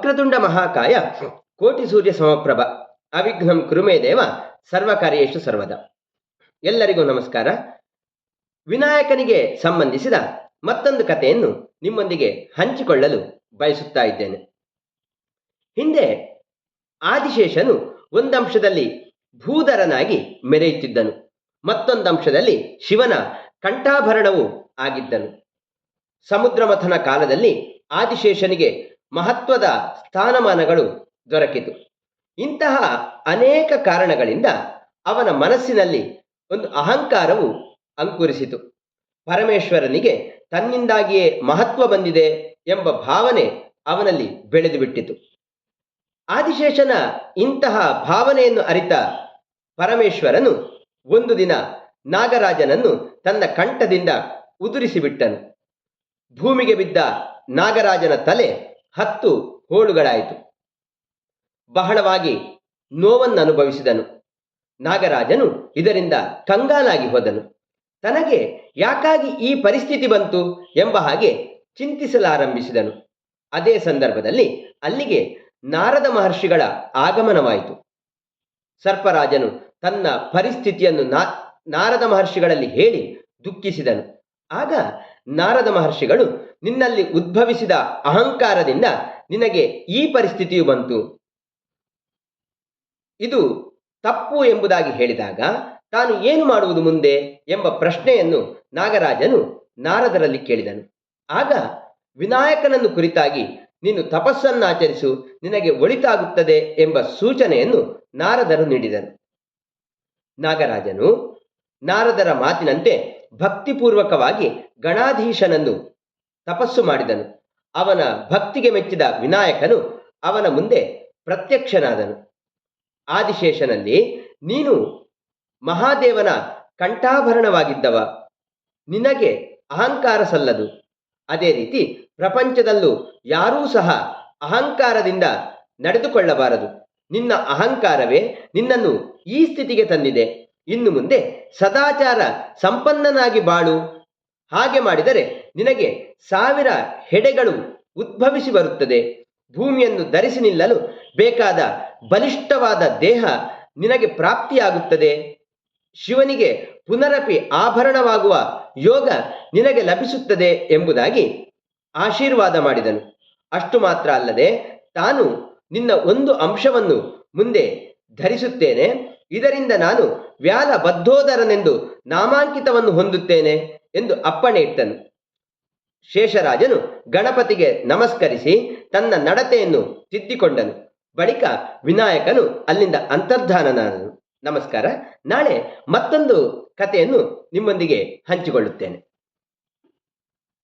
ವಕ್ರತುಂಡ ಮಹಾಕಾಯ ಕೋಟಿ ಸೂರ್ಯ ಸಮಪ್ರಭ ಅವಿಘ್ನಂ ಕುರುಮೇ ದೇವ ಸರ್ವಕಾರ್ಯೇಶು ಸರ್ವದ. ಎಲ್ಲರಿಗೂ ನಮಸ್ಕಾರ. ವಿನಾಯಕನಿಗೆ ಸಂಬಂಧಿಸಿದ ಮತ್ತೊಂದು ಕಥೆಯನ್ನು ನಿಮ್ಮೊಂದಿಗೆ ಹಂಚಿಕೊಳ್ಳಲು ಬಯಸುತ್ತಾ ಇದ್ದೇನೆ. ಹಿಂದೆ ಆದಿಶೇಷನು ಒಂದಂಶದಲ್ಲಿ ಭೂಧರನಾಗಿ ಮೆರೆಯುತ್ತಿದ್ದನು. ಮತ್ತೊಂದಂಶದಲ್ಲಿ ಶಿವನ ಕಂಠಾಭರಣವು ಆಗಿದ್ದನು. ಸಮುದ್ರಮಥನ ಕಾಲದಲ್ಲಿ ಆದಿಶೇಷನಿಗೆ ಮಹತ್ವದ ಸ್ಥಾನಮಾನಗಳು ದೊರಕಿತು. ಇಂತಹ ಅನೇಕ ಕಾರಣಗಳಿಂದ ಅವನ ಮನಸ್ಸಿನಲ್ಲಿ ಒಂದು ಅಹಂಕಾರವು ಅಂಕುರಿಸಿತು. ಪರಮೇಶ್ವರನಿಗೆ ತನ್ನಿಂದಾಗಿಯೇ ಮಹತ್ವ ಬಂದಿದೆ ಎಂಬ ಭಾವನೆ ಅವನಲ್ಲಿ ಬೆಳೆದು ಬಿಟ್ಟಿತು ಆದಿಶೇಷನ ಇಂತಹ ಭಾವನೆಯನ್ನು ಅರಿತ ಪರಮೇಶ್ವರನು ಒಂದು ದಿನ ನಾಗರಾಜನನ್ನು ತನ್ನ ಕಂಠದಿಂದ ಉದುರಿಸಿಬಿಟ್ಟನು. ಭೂಮಿಗೆ ಬಿದ್ದ ನಾಗರಾಜನ ತಲೆ ಹತ್ತು ಹೋಳುಗಳಾಯಿತು. ಬಹಳವಾಗಿ ನೋವನ್ನು ಅನುಭವಿಸಿದನು ನಾಗರಾಜನು ಇದರಿಂದ ಕಂಗಾಲಾಗಿ ಹೋದನು. ತನಗೆ ಯಾಕಾಗಿ ಈ ಪರಿಸ್ಥಿತಿ ಬಂತು ಎಂಬ ಹಾಗೆ ಚಿಂತಿಸಲಾರಂಭಿಸಿದನು. ಅದೇ ಸಂದರ್ಭದಲ್ಲಿ ಅಲ್ಲಿಗೆ ನಾರದ ಮಹರ್ಷಿಗಳ ಆಗಮನವಾಯಿತು. ಸರ್ಪರಾಜನು ತನ್ನ ಪರಿಸ್ಥಿತಿಯನ್ನು ನಾರದ ಮಹರ್ಷಿಗಳಲ್ಲಿ ಹೇಳಿ ದುಃಖಿಸಿದನು. ಆಗ ನಾರದ ಮಹರ್ಷಿಗಳು ನಿನ್ನಲ್ಲಿ ಉದ್ಭವಿಸಿದ ಅಹಂಕಾರದಿಂದ ನಿನಗೆ ಈ ಪರಿಸ್ಥಿತಿಯು ಬಂತು. ಇದು ತಪ್ಪು ಎಂಬುದಾಗಿ ಹೇಳಿದಾಗ ತಾನು ಏನು ಮಾಡುವುದು ಮುಂದೆ ಎಂಬ ಪ್ರಶ್ನೆಯನ್ನು ನಾಗರಾಜನು ನಾರದರಲ್ಲಿ ಕೇಳಿದನು. ಆಗ ವಿನಾಯಕನನ್ನು ಕುರಿತಾಗಿ ನೀನು ತಪಸ್ಸನ್ನಾಚರಿಸು, ನಿನಗೆ ಒಳಿತಾಗುತ್ತದೆ ಎಂಬ ಸೂಚನೆಯನ್ನು ನಾರದರು ನೀಡಿದನು ನಾಗರಾಜನು ನಾರದರ ಮಾತಿನಂತೆ ಭಕ್ತಿಪೂರ್ವಕವಾಗಿ ಗಣಾಧೀಶನನ್ನು ತಪಸ್ಸು ಮಾಡಿದನು. ಅವನ ಭಕ್ತಿಗೆ ಮೆಚ್ಚಿದ ವಿನಾಯಕನು ಅವನ ಮುಂದೆ ಪ್ರತ್ಯಕ್ಷನಾದನು. ಆದಿಶೇಷನಲ್ಲಿ, ನೀನು ಮಹಾದೇವನ ಕಂಠಾಭರಣವಾಗಿದ್ದವ. ನಿನಗೆ ಅಹಂಕಾರ ಸಲ್ಲದು ಅದೇ ರೀತಿ ಪ್ರಪಂಚದಲ್ಲೂ ಯಾರೂ ಸಹ ಅಹಂಕಾರದಿಂದ ನಡೆದುಕೊಳ್ಳಬಾರದು. ನಿನ್ನ ಅಹಂಕಾರವೇ ನಿನ್ನನ್ನು ಈ ಸ್ಥಿತಿಗೆ ತಂದಿದೆ. ಇನ್ನು ಮುಂದೆ ಸದಾಚಾರ ಸಂಪನ್ನನಾಗಿ ಬಾಳು. ಹಾಗೆ ಮಾಡಿದರೆ ನಿನಗೆ ಸಾವಿರ ಹೆಡೆಗಳು ಉದ್ಭವಿಸಿ ಬರುತ್ತದೆ. ಭೂಮಿಯನ್ನು ಧರಿಸಿ ನಿಲ್ಲಲು ಬೇಕಾದ ಬಲಿಷ್ಠವಾದ ದೇಹ ನಿನಗೆ ಪ್ರಾಪ್ತಿಯಾಗುತ್ತದೆ. ಶಿವನಿಗೆ ಪುನರಪಿ ಆಭರಣವಾಗುವ ಯೋಗ ನಿನಗೆ ಲಭಿಸುತ್ತದೆ ಎಂಬುದಾಗಿ ಆಶೀರ್ವಾದ ಮಾಡಿದನು. ಅಷ್ಟು ಮಾತ್ರ ಅಲ್ಲದೆ ತಾನು ನಿನ್ನ ಒಂದು ಅಂಶವನ್ನು ಮುಂದೆ ಧರಿಸುತ್ತೇನೆ. ಇದರಿಂದ ನಾನು ವ್ಯಾಲ ಬದ್ಧೋದರನೆಂದು ನಾಮಾಂಕಿತವನ್ನು ಹೊಂದುತ್ತೇನೆ ಎಂದು ಅಪ್ಪಣೆ ಇಟ್ಟನು. ಶೇಷರಾಜನು ಗಣಪತಿಗೆ ನಮಸ್ಕರಿಸಿ ತನ್ನ ನಡತೆಯನ್ನು ತಿದ್ದಿಕೊಂಡನು. ಬಳಿಕ ವಿನಾಯಕನು ಅಲ್ಲಿಂದ ಅಂತರ್ಧಾನನಾದನು. ನಮಸ್ಕಾರ, ನಾಳೆ ಮತ್ತೊಂದು ಕಥೆಯನ್ನು ನಿಮ್ಮೊಂದಿಗೆ ಹಂಚಿಕೊಳ್ಳುತ್ತೇನೆ.